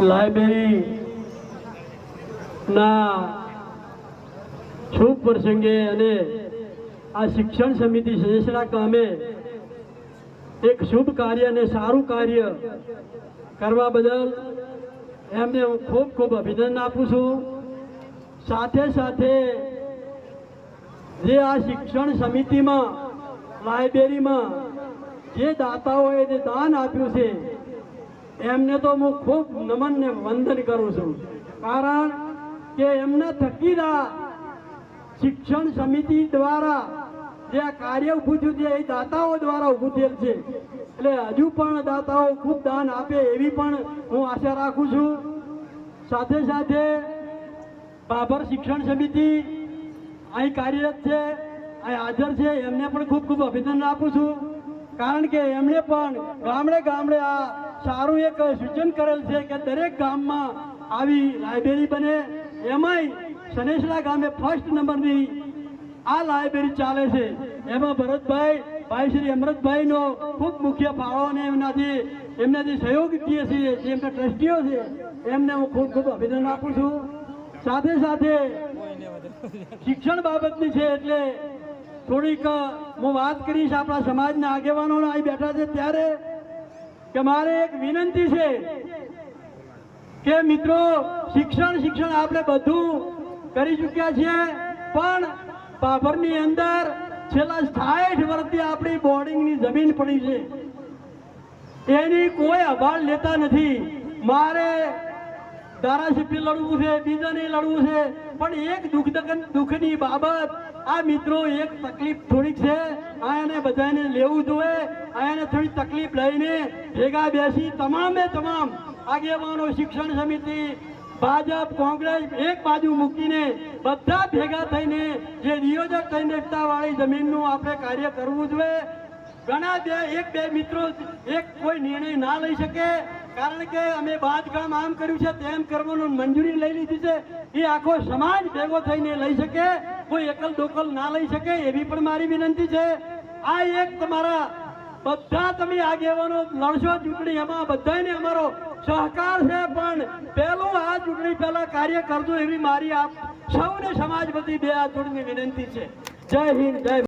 Library ના શુભ પ્રસંગે અને આ શિક્ષણ સમિતિ સદસ્યના કામે એક શુભ કાર્ય અને સારું કાર્ય કરવા બદલ એમને હું ખૂબ ખૂબ અભિનંદન આપું છું. સાથે સાથે જે આ શિક્ષણ સમિતિમાં લાઇબ્રેરીમાં જે દાતાઓએ જે દાન આપ્યું છે એમને તો હું ખૂબ નમન ને વંદન કરું છું. કારણ કે એમના થકી શિક્ષણ સમિતિ દ્વારા જે આ કાર્ય ઊભું થયું છે, એ દાતાઓ દ્વારા ઊભું થયેલ છે. એટલે હજુ પણ દાતાઓ ખૂબ દાન આપે એવી પણ હું આશા રાખું છું. સાથે સાથે બાબર શિક્ષણ સમિતિ અહીં કાર્યરત છે, અહીં હાજર છે, એમને પણ ખૂબ ખૂબ અભિનંદન આપું છું. કારણ કે એમણે પણ ગામડે ગામડે આ સારું એક સૂચન કરેલ છે કે દરેક ગામમાં આવી લાઇબ્રેરી બને. એમાંય સનેસરા ગામે ફર્સ્ટ નંબરની આ લાઇબ્રેરી ચાલે છે. એમાં ભરતભાઈ, ભાઈ શ્રી અમૃતભાઈનો ખૂબ મુખ્ય ફાળો અને એમના જે એમના જે સહયોગીય છે જે એમના ટ્રસ્ટીઓ છે, એમને હું ખૂબ ખૂબ અભિનંદન આપું છું. સાથે સાથે શિક્ષણ બાબતની છે એટલે થોડીક, હું વાત કરીશ આપણા સમાજના આગેવાનો અહીં બેઠા છે ત્યારે કે મારે એક વિનંતી છે કે મિત્રો, શિક્ષણ શિક્ષણ આપણે બધું કરી ચૂક્યા છીએ, પણ પાભરની અંદર છેલ્લા સાઠ વર્ષથી આપણી બોર્ડિંગની જમીન પડી છે. એની કોઈ અભાળ લેતા નથી. મારે ધારાસભ્ય લડવું છે, બીજાને લડવું છે, પણ એક દુઃખ દુઃખની બાબત, આ મિત્રો, એક તકલીફ થોડીક છે. આ એને બધાને લેવું જોઈએ આ થોડી તકલીફ લઈને ભેગા બેસી તમામે તમામ આગેવાનો શિક્ષણ સમિતિ, ભાજપ, કોંગ્રેસ એક બાજુ મૂકીને બધા ભેગા થઈને જે નિયોજક વાળી જમીનનું આપણે કાર્ય કરવું જોઈએ. ઘણા બે, એક બે મિત્રો એક કોઈ નિર્ણય ના લઈ શકે, કારણ કે અમે બાંધકામ આમ કર્યું છે, તેમ કરવાનું મંજૂરી લઈ લીધી છે. એ આખો સમાજ ભેગો થઈને લઈ શકે, કોઈ એકલ દોકલ ના લઈ શકે, એવી પણ મારી વિનંતી છે. આ એક તમારા બધા તમે આગેવાનો લડશો ચૂંટણી, એમાં બધાને અમારો સહકાર છે, પણ પહેલું આ ચૂંટણી પહેલા કાર્ય કરજો એવી મારી આપ સૌને સમાજ બધી બે આ ચૂંટણી વિનંતી છે. જય હિન્દ, જય